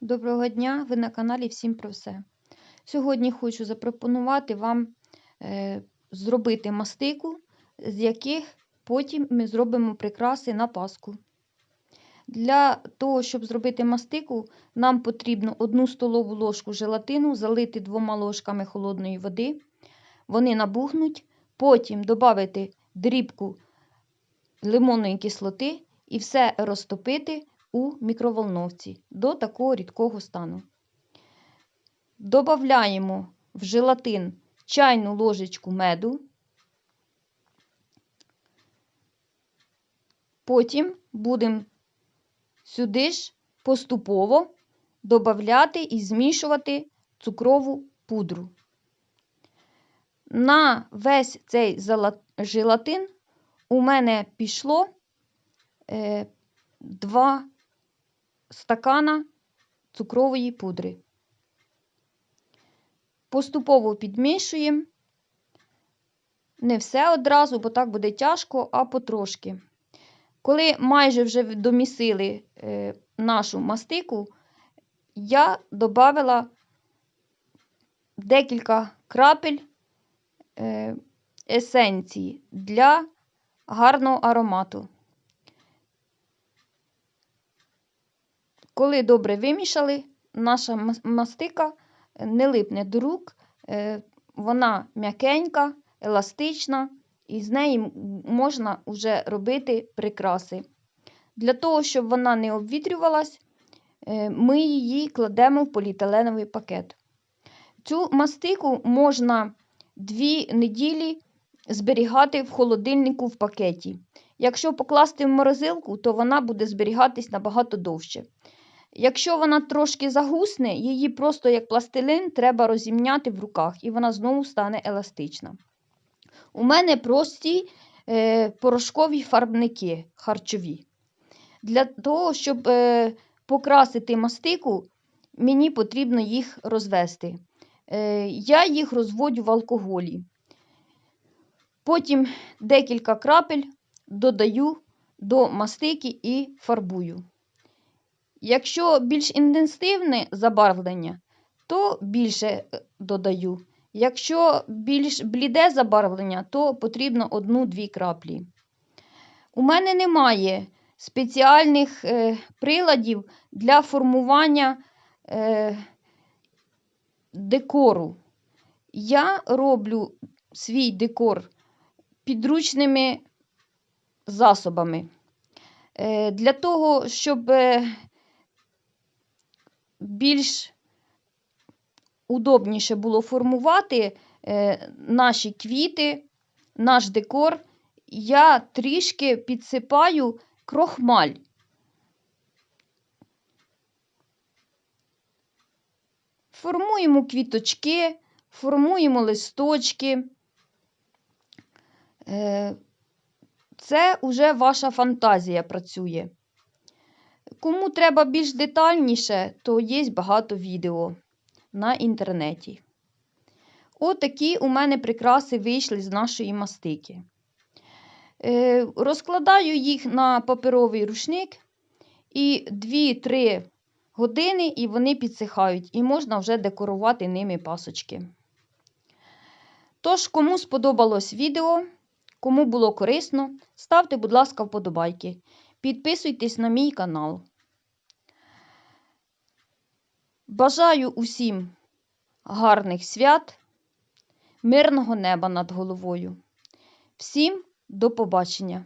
Доброго дня! Ви на каналі Всім про все. Сьогодні хочу запропонувати вам е, зробити мастику, з яких потім ми зробимо прикраси на Пасху. Для того, щоб зробити мастику, нам потрібно 1 столову ложку желатину залити двома ложками холодної води. Вони набухнуть, потім додати дрібку лимонної кислоти і все розтопити у мікроволновці до такого рідкого стану. Добавляємо в желатин чайну ложечку меду. Потім будемо сюди ж поступово додавати і змішувати цукрову пудру. На весь цей желатин у мене пішло е, 2 стакана цукрової пудри. Поступово підмішуємо. Не все одразу, бо так буде тяжко, а потрошки. Коли майже вже домісили е, нашу мастику, я додала декілька крапель е, есенції для гарного аромату. Коли добре вимішали, наша мастика не липне до рук, е, вона м'якенька, еластична, і з неї можна вже робити прикраси. Для того, щоб вона не обвітрювалась, е, ми її кладемо в поліетиленовий пакет. Цю мастику можна 2 неділі зберігати в холодильнику в пакеті. Якщо покласти в морозилку, то вона буде зберігатись набагато довше. Якщо вона трошки загусне, її просто як пластилин треба розімняти в руках, і вона знову стане еластична. У мене прості е, порошкові фарбники харчові. Для того, щоб е, покрасити мастику, мені потрібно їх розвести. Е, я їх розводю в алкоголі. Потім декілька крапель додаю до мастики і фарбую. Якщо більш інтенсивне забарвлення, то більше е, додаю. Якщо більш бліде забарвлення, то потрібно одну-дві краплі. У мене немає спеціальних е, приладів для формування е, декору. Я роблю свій декор підручними засобами. Е, Для того, щоб е, більш удобніше було формувати е, наші квіти, наш декор, я трішки підсипаю крохмаль. Формуємо квіточки, формуємо листочки. Е, це вже ваша фантазія працює. Кому треба більш детальніше, то є багато відео на інтернеті. Отакі у мене прикраси вийшли з нашої мастики. Е, розкладаю їх на паперовий рушник і 2-3 години і вони підсихають, і можна вже декорувати ними пасочки. Тож, кому сподобалось відео, кому було корисно, ставте, будь ласка, вподобайки. Підписуйтесь на мій канал. Бажаю усім гарних свят, мирного неба над головою. Всім до побачення!